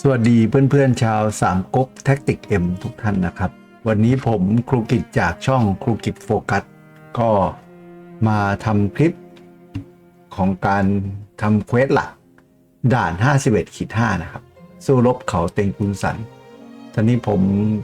สวัสดีเพื่อนๆ ชาวสามก๊กแท็กติกเอ็มทุกท่านนะครับ วันนี้ผมครูกิจจากช่องครูกิจโฟกัสก็มาทำคลิปของการทำเควสหลัก ด่าน 51ขีด5นะครับ สู้รบเขาเต็งคุณสัน ตอนนี้ผม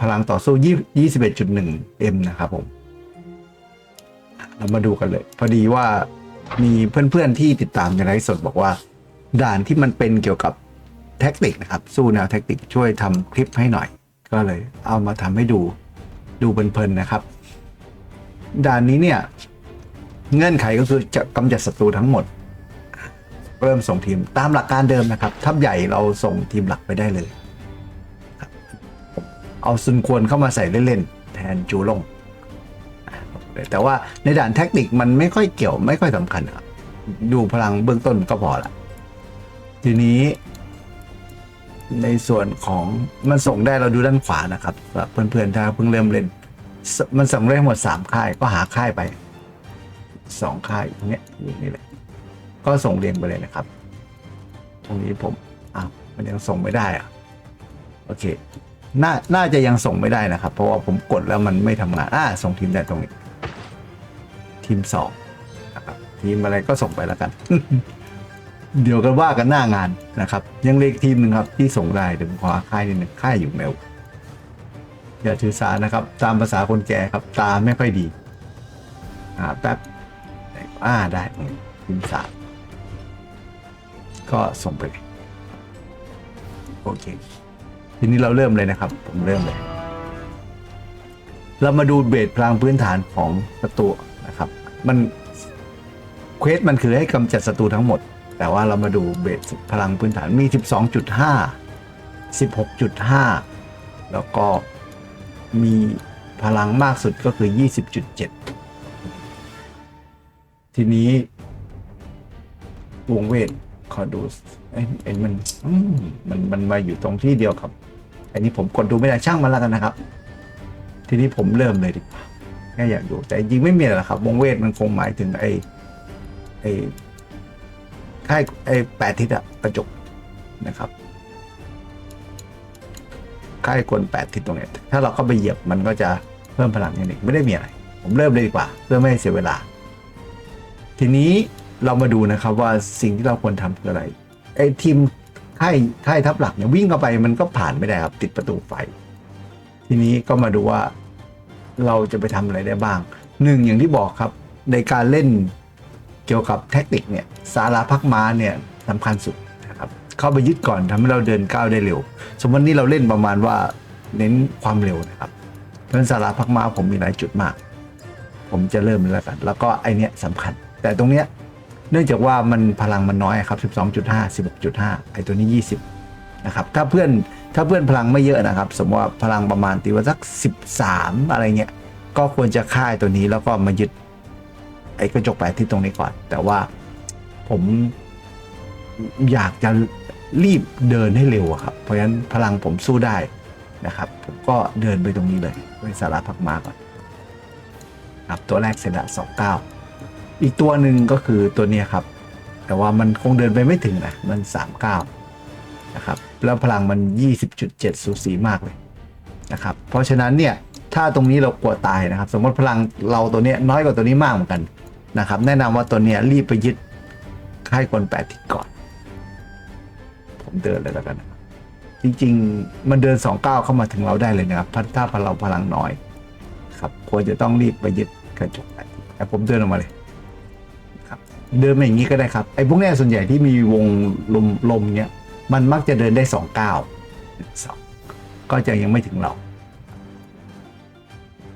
พลังต่อสู้20 21.1 M นะครับผม เรามาดูกันเลย พอดีว่ามีเพื่อนๆที่ติดตามในไลฟ์สดบอกว่า ด่านที่มันเป็นเกี่ยวกับ แท็กติกนะครับ สู้แนวแท็กติกช่วยทำคลิปให้หน่อย ก็เลยเอามาทำให้ดูดูเพลินๆนะครับ ด่านนี้เนี่ย เงื่อนไขก็คือจะกำจัดศัตรูทั้งหมด เริ่มส่งทีมตามหลักการเดิมนะครับ ทัพใหญ่เราส่งทีมหลักไปได้เลย เอาซุนควรเข้ามาใส่เล่นๆแทนจูลงแต่ว่าในด่านแท็กติกมันไม่ค่อยเกี่ยวไม่ค่อยสำคัญครับดูพลังเบื้องต้นก็พอละทีนี้ ในส่วนของมันส่งได้เราดูด้านขวานะครับเพื่อนๆถ้าเพิ่งเริ่มเล่น มันส่งได้หมดสามค่ายก็หาค่ายไปสองค่ายตรงเนี้ยอยู่นี่แหละก็ส่งเรียงไปเลยนะครับ ตรงนี้ผมอ้าวมันยังส่งไม่ได้อะโอเคน่าน่าจะยังส่งไม่ได้นะครับ เพราะว่าผมกดแล้วมันไม่ทำงานอ่าส่งทีมได้ตรงนี้ ทีมสองนะครับทีมอะไรก็ส่งไปแล้วกัน เดี๋ยวกันว่ากันหน้างานนะครับ ยังเลขทีมหนึ่งครับที่ส่งได้เดี๋ยวผมขอค่ายนิดหนึ่งค่ายอยู่เมลอย่าถือสานะครับ ตามภาษาคนแก่ครับตาไม่ค่อยดีอ่าแป๊บอ่าได้ทีมสามก็ส่งไปเลยโอเค ทีนี้เราเริ่มเลยนะครับ ผมเริ่มเลย เรามาดูเบสพลังพื้นฐานของศัตรูนะครับ มันเควสมันคือให้กำจัดศัตรูทั้งหมด แต่ว่าเรามาดูเบสพลังพื้นฐานมี 12.5 16.5 แล้วก็มีพลังมากสุดก็คือ 20.7 ทีนี้วงเวทขอดูไอ้ไอ้มันมันมันมาอยู่ตรงที่เดียวครับ อันนี้ผมกดดูไม่ได้ช่างมันแล้วกันนะครับ ทีนี้ผมเริ่มเลยดีกว่าแค่อยากดูแต่จริงไม่มีอะไรหรอกครับ วงเวทมันคงหมายถึงไอ้ไอ้ ค่ายไอ้แปดทิศอะกระจกนะครับ ค่ายกลแปดทิศตรงเนี้ยถ้าเราเข้าไปเหยียบมันก็จะเพิ่มพลังอย่างนี้ไม่ได้มีอะไร ผมเริ่มเลยดีกว่า เพื่อไม่ให้เสียเวลา ทีนี้เรามาดูนะครับว่าสิ่งที่เราควรทำคืออะไรไอ้ทีมค่ายค่ายทัพหลักเนี่ยวิ่งเข้าไปมันก็ผ่านไม่ได้ครับติดประตูไฟ ทีนี้ก็มาดูว่าเราจะไปทำอะไรได้บ้างหนึ่งอย่างที่บอกครับในการเล่น เกี่ยวกับแท็กติกเนี่ยสาราพักม้าเนี่ยสำคัญสุดนะครับเข้าไปยึดก่อนทำให้เราเดินก้าวได้เร็ว สมมตินี้เราเล่นประมาณว่าเน้นความเร็วนะครับเพราะสาราพักม้าผมมีหลายจุดมาก ผมจะเริ่มแล้วกัน แล้วก็ไอเนี้ยสำคัญ แต่ตรงเนี้ยเนื่องจากว่ามันพลังมันน้อยครับ 12.5 16.5 ไอตัวนี้ 20นะครับถ้าเพื่อนถ้าเพื่อนพลังไม่เยอะนะครับ สมมติว่าพลังประมาณตีว่าสัก 13 อะไรเงี้ยก็ควรจะค่ายตัวนี้แล้วก็มายึด ไอ้กระจกแปดที่ตรงนี้ก่อน แต่ว่าผมอยากจะรีบเดินให้เร็วครับ เพราะฉะนั้นพลังผมสู้ได้นะครับ ผมก็เดินไปตรงนี้เลยไปสาราพักมาก่อนครับตัวแรกเสร็จละสองเก้าอีกตัวหนึ่งก็คือตัวนี้ครับ แต่ว่ามันคงเดินไปไม่ถึงนะมันสามเก้านะครับแล้วพลังมัน 20.7 สูสีมากเลยนะครับเพราะฉะนั้นเนี่ยถ้าตรงนี้เรากลัวตายนะครับ สมมติพลังเราตัวนี้น้อยกว่าตัวนี้มากเหมือนกัน นะครับ แนะนำว่าตัวเนี้ยรีบไปยึดค่ายคนแปดทิศก่อน ผมเดินเลยแล้วกัน จริง ๆ มันเดินสองก้าวเข้ามาถึงเราได้เลยนะครับถ้าถ้าพลังพลังน้อย ครับควรจะต้องรีบไปยึดกระจกแปดทิศแต่ผมเดินออกมาเลยครับ เดินมาอย่างนี้ก็ได้ครับไอ้พวกเนี้ยส่วนใหญ่ที่มีวงลมลมเนี้ยมันมักจะเดินได้สองก้าวสองก็จะยังไม่ถึงเรา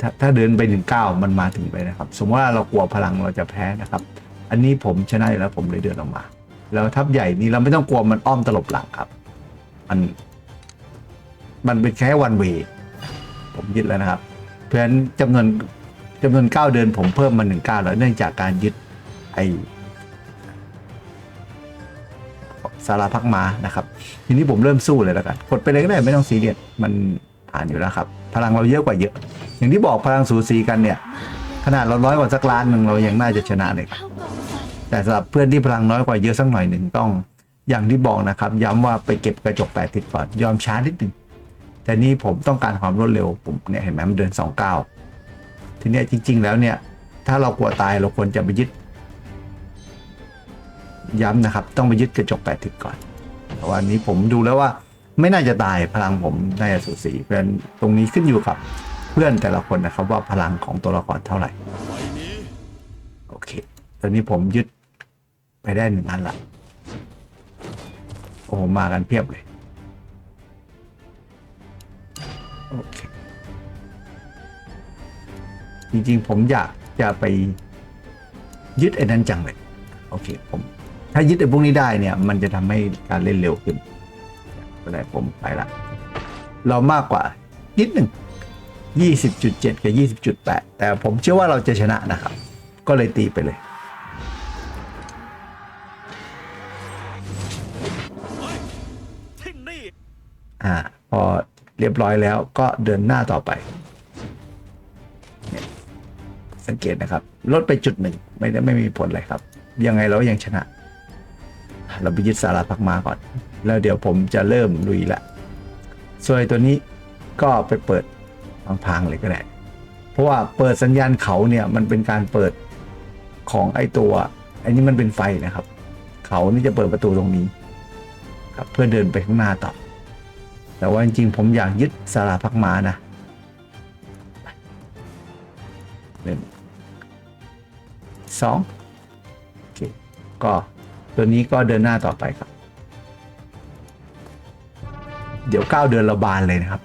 ถ้าถ้าเดินไปหนึ่งก้ามันมาถึงไปนะครับ สมมติว่าเรากลัวพลังเราจะแพ้นะครับ อันนี้ผมชนะอยู่แล้วผมเลยเดินออกมา แล้วทัพใหญ่นี้เราไม่ต้องกลัวมันอ้อมตลบหลังครับ มัน มันเป็นแค่วันเวผมยึดแล้วนะครับ เพราะฉะนั้นจำนวนจำนวนเก้าเดินผมเพิ่มมาหนึ่งเก้าแล้วเนื่องจากการยึดไอสาราพักมานะครับ ทีนี้ผมเริ่มสู้เลยแล้วกันกดไปเลยก็ได้ไม่ต้องซีเรียสมัน ผ่านอยู่แล้วครับ พลังเราเยอะกว่าเยอะ อย่างที่บอกพลังสูสีกันเนี่ย ขนาดเราน้อยกว่าสักล้านหนึ่งเรายังน่าจะชนะเลยครับแต่สำหรับเพื่อนที่พลังน้อยกว่าเยอะสักหน่อยหนึ่งต้อง อย่างที่บอกนะครับ ย้ำว่าไปเก็บกระจกแปดทิศก่อนยอมช้านิดหนึ่งแต่นี่ผมต้องการความรวดเร็วผมเนี่ยเห็นไหมมันเดินสองเก้าทีนี้จริง ๆ แล้วเนี่ย ถ้าเรากลัวตายเราควรจะไปยึด ย้ำนะครับ ต้องไปยึดกระจกแปดทิศก่อนแต่วันนี้ผมดูแล้วว่า ไม่น่าจะตายพลังผมน่าจะสูสีเพราะฉะนั้นตรงนี้ขึ้นอยู่กับเพื่อนแต่ละคนนะครับว่าพลังของตัวละครเท่าไหร่โอเค ตอนนี้ผมยึดไปได้หนึ่งอันละโอ้มากันเพียบเลยโอเคจริงๆผมอยากจะไปยึดไอ้นั้นจังเลยโอเคผมถ้ายึดไอ้พวกนี้ได้เนี่ย มันจะทำให้การเล่นเร็วขึ้น ได้ผมไปละ เรามากกว่านิดหนึ่ง20.7 กับ 20.8 แต่ผมเชื่อว่าเราจะชนะนะครับ ก็เลยตีไปเลย อ่า พอเรียบร้อยแล้วก็เดินหน้าต่อไป สังเกตนะครับ ลดไปจุดหนึ่งไม่ได้ไม่มีผลอะไรครับ ยังไงเราก็ยังชนะ เราไปยึดสาราพักมาก่อน แล้วเดี๋ยวผมจะเริ่มลุยละส่วนไอ้ตัวนี้ก็ไปเปิดพังๆเลยก็ได้ เพราะว่าเปิดสัญญาณเขาเนี่ยมันเป็นการเปิดของไอ้ตัวไอ้นี้มันเป็นไฟนะครับ เขานี่จะเปิดประตูตรงนี้ ครับเพื่อเดินไปข้างหน้าต่อ แต่ว่าจริงๆผมอยากยึดสาราพักม้านะหนึ่งสองโอเคก็ตัวนี้ก็เดินหน้าต่อไปครับ เดี๋ยว 9 เดือนเราบานเลยนะครับ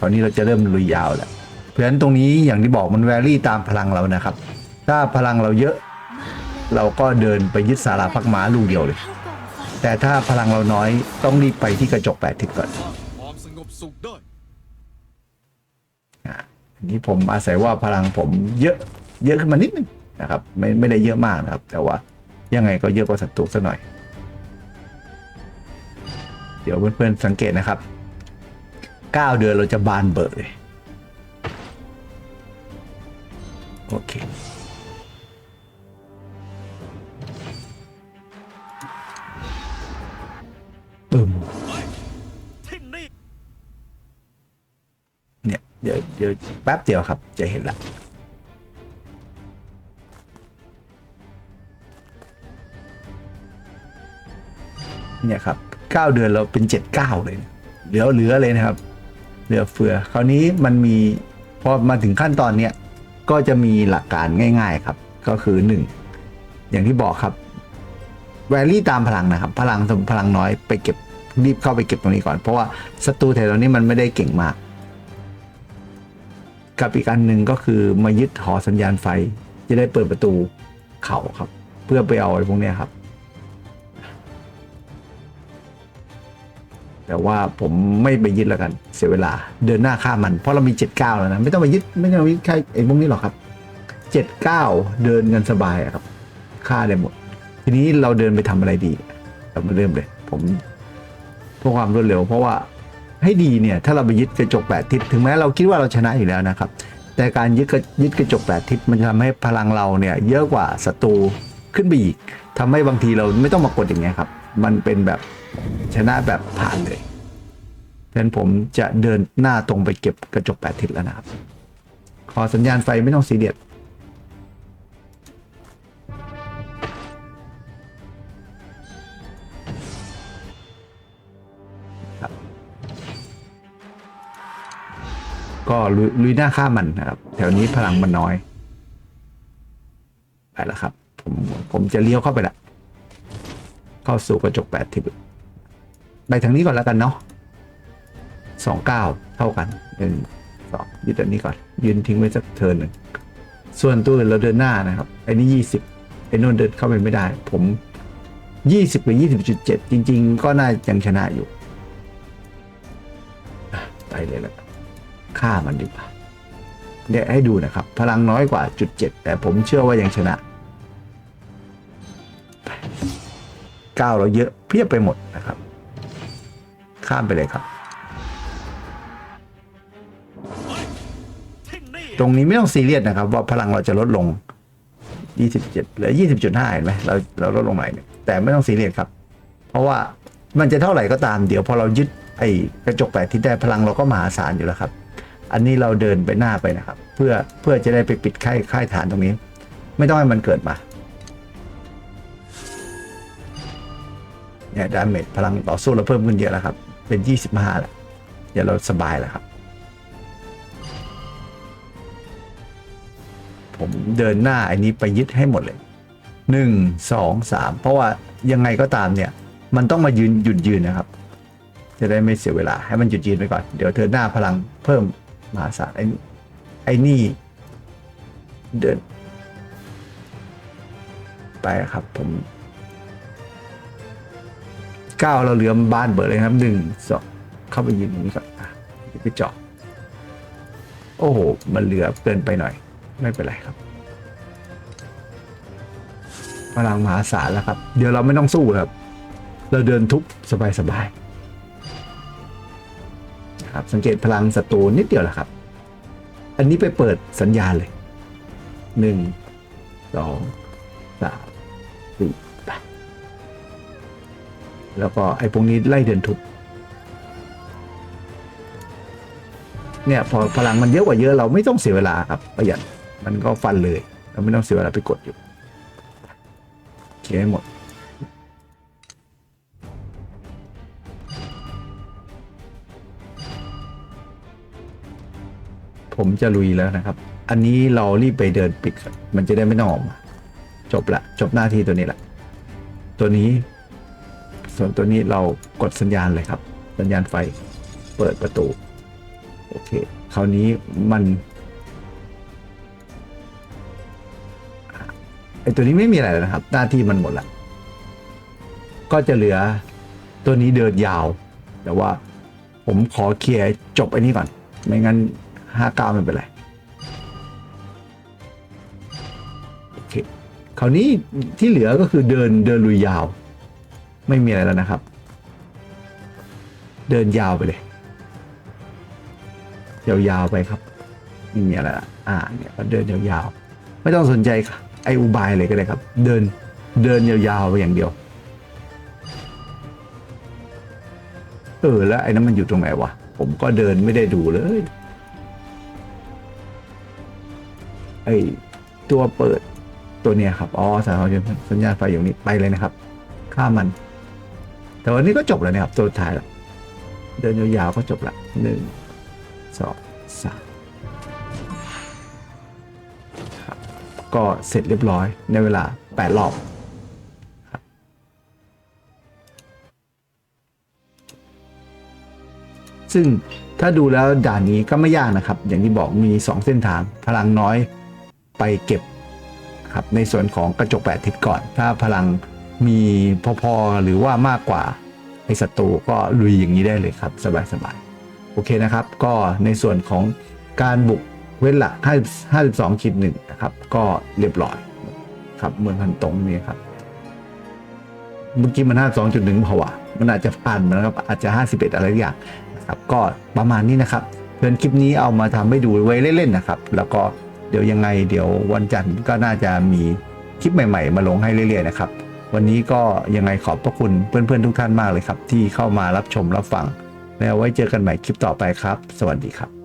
ตอนนี้เราจะเริ่มลุยยาวแล้วเพราะฉะนั้นตรงนี้อย่างที่บอกมันแวรี่ตามพลังเรานะครับ ถ้าพลังเราเยอะ เราก็เดินไปยึดสาราพักม้าลูกเดียวเลย แต่ถ้าพลังเราน้อยต้องรีบไปที่กระจกแปดทิศก่อนความสงบสุขได้อะอันนี้ผมอาศัยว่าพลังผมเยอะเยอะขึ้นมานิดนึงนะครับไม่ไม่ได้เยอะมากนะครับ แต่ว่ายังไงก็เยอะกว่าศัตรูสักหน่อย เดี๋ยวเพื่อนๆสังเกตนะครับ 9 เดือนเราจะบานเบิดเลยโอเคปึ้มที่นี่เนี่ยเดี๋ยวเดี๋ยวแป๊บเดียวครับ จะเห็นละเนี่ยครับเก้าเดือนเราเป็นเจ็ดเก้าเลยนะเหลือเหลือเลยนะครับ เหลือเฟือ คราวนี้มันมีพอมาถึงขั้นตอนเนี้ยก็จะมีหลักการง่าย ๆครับ ก็คือหนึ่งอย่างที่บอกครับแวรี่ตามพลังนะครับ พลังสมพลังน้อยไปเก็บรีบเข้าไปเก็บตรงนี้ก่อน เพราะว่าศัตรูแถวนี้มันไม่ได้เก่งมาก กับอีกอันหนึ่งก็คือมายึดหอสัญญาณไฟ จะได้เปิดประตูเขาครับ เพื่อไปเอาไอ้พวกเนี้ยครับ แต่ว่าผมไม่ไปยึดแล้วกันเสียเวลาเดินหน้าฆ่ามัน เพราะเรามี 79 แล้วนะ ไม่ต้องไปยึดไม่ต้องไปยึดแค่ไอ้พวกนี้หรอกครับ 79 เดินกันสบายครับฆ่าได้หมด ทีนี้เราเดินไปทำอะไรดี เรามาเริ่มเลย ผมเพื่อความรวดเร็ว เพราะว่าให้ดีเนี่ยถ้าเราไปยึดกระจกแปดทิศถึงแม้เราคิดว่าเราชนะอยู่แล้วนะครับ แต่การยึดกระยึดกระจกแปดทิศมันจะทำให้พลังเราเนี่ยเยอะกว่าศัตรูขึ้นไปอีกทำให้บางทีเราไม่ต้องมากดอย่างเงี้ยครับ มันเป็นแบบชนะแบบผ่านเลยเพราะฉะนั้นผมจะเดินหน้าตรงไปเก็บกระจกแปดทิศแล้วนะครับ ขอสัญญาณไฟไม่ต้องซีเรียสก็ลุยลุยหน้าฆ่ามันนะครับ แถวนี้พลังมันน้อย ไปแล้วครับ ผมผมจะเลี้ยวเข้าไปละ เข้าสู่กระจกแปดทิศไปทางนี้ก่อนแล้วกันเนาะสองเก้าเท่ากันหนึ่งสองยึดอันนี้ก่อน ยืนทิ้งไว้สักเทินหนึ่งส่วนตัวอื่นเราเดินหน้านะครับไอ้นี่ยี่สิบไอ้นู่นเดินเข้าไปไม่ได้ ผมยี่สิบกับยี่สิบจุดเจ็ดจริง ๆ ก็น่ายังชนะอยู่ไปเลยล้วฆ่ามันดีกว่าเนี่ยให้ดูนะครับ พลังน้อยกว่าจุดเจ็ดแต่ผมเชื่อว่ายังชนะ ก้าวเราเยอะเพียบไปหมดนะครับ ข้ามไปเลยครับ ตรงนี้ไม่ต้องซีเรียสนะครับ ว่าพลังเราจะลดลง 27เหลือ20.5 เห็นไหมเราเราลดลงหน่อยนึงแต่ไม่ต้องซีเรียสครับ เพราะว่ามันจะเท่าไหร่ก็ตามเดี๋ยวพอเรายึดไอ้กระจกแปดทิศได้พลังเราก็มหาศาลอยู่แล้วครับ อันนี้เราเดินไปหน้าไปนะครับ เพื่อเพื่อจะได้ไปปิดค่ายค่ายฐานตรงนี้ ไม่ต้องให้มันเกิดมา เนี่ยดาเมจพลังต่อสู้เราเพิ่มขึ้นเยอะแล้วครับ เป็น 25แล้วเดี๋ยวเราสบายแล้วครับ ผมเดินหน้าอันนี้ไปยึดให้หมดเลยหนึ่งสองสามเพราะว่ายังไงก็ตามเนี่ย มันต้องมายืนหยุดยืนนะครับ จะได้ไม่เสียเวลาให้มันหยุดยืนไปก่อน เดี๋ยวเธอหน้าพลังเพิ่มมหาศาลไอ้ไอ้นี่เดิน ไปครับผม ก้าวเราเหลือบ้านเบิดเลยครับหนึ่งสองเข้าไปยืนตรงนี้ก่อนอะไปเจาะโอ้โห มันเหลือเกินไปหน่อย ไม่เป็นไรครับพลังมหาศาลแล้วครับ เดี๋ยวเราไม่ต้องสู้ครับ เราเดินทุบสบายๆครับ สังเกตพลังศัตรูนิดเดียวแหละครับ อันนี้ไปเปิดสัญญาณเลยหนึ่งสองสามสี่ แล้วก็ไอ้พวกนี้ไล่เดินทุบเนี่ยพอพลังมันเยอะกว่าเยอะเราไม่ต้องเสียเวลาครับประหยัดมันก็ฟันเลย เราไม่ต้องเสียเวลาไปกดอยู่เคลียร์ให้หมดผมจะลุยแล้วนะครับ อันนี้เรารีบไปเดินปิด มันจะได้ไม่ต้องออกมจบละ จบหน้าที่ตัวนี้ละ ตัวนี้ ส่วนตัวนี้เรากดสัญญาณเลยครับ สัญญาณไฟเปิดประตู โอเค คราวนี้มันไอตัวนี้ไม่มีอะไรแล้วนะครับ หน้าที่มันหมดละก็จะเหลือตัวนี้เดินยาว แต่ว่าผมขอเคลียร์จบไอันนี้ก่อน ไม่งั้นห้าเก้าไม่เป็นไรโอเคคราวนี้ที่เหลือก็คือเดินเดินลุยยาว ไม่มีอะไรแล้วนะครับ เดินยาวไปเลย ยาวๆไปครับไม่มีอะไรละอ่าเนี่ยก็เดินยาวๆ ไม่ต้องสนใจค่ะไออุบายเลยก็ได้ครับ เดินเดินยาวๆไปอย่างเดียว เออแล้วไอ้นั้นมันอยู่ตรงไหนวะ ผมก็เดินไม่ได้ดูเลยไอตัวเปิดตัวเนี้ยครับ อ๋อสายสัญญาณไฟอย่างนี้ไปเลยนะครับ ข้ามมัน แต่วันนี้ก็จบแล้วนะครับ ตัวท้ายแล้วเดินยาวๆก็จบละหนึ่งสองสามก็เสร็จเรียบร้อยในเวลา 8 รอบครับซึ่งถ้าดูแล้วด่านนี้ก็ไม่ยากนะครับ อย่างที่บอกมี 2 เส้นทาง พลังน้อยไปเก็บครับในส่วนของกระจกแปดทิศก่อน ถ้าพลัง มีพอๆหรือว่ามากกว่าไอ้ศัตรูก็ลุยอย่างนี้ได้เลยครับ สบายๆโอเคนะครับ ก็ในส่วนของการบุกเว้นหลัก52ขีดหนึ่งนะครับ ก็เรียบร้อยครับเมืองพันตงนี่ครับ เมื่อกี้มัน 52.1เพราะว่ามันอาจจะผ่านมาแล้วครับอาจจะ 51 อะไรอย่างนะครับ ก็ประมาณนี้นะครับเพื่อนคลิปนี้เอามาทำให้ดูไว้เล่นๆนะครับ แล้วก็เดี๋ยวยังไงเดี๋ยววันจันทร์ก็น่าจะมีคลิปใหม่ ๆ มาลงให้เรื่อยๆนะครับ วันนี้ก็ยังไงขอบพระคุณเพื่อนๆทุกท่านมากเลยครับ ที่เข้ามารับชมรับฟังแล้วไว้เจอกันใหม่คลิปต่อไปครับ สวัสดีครับ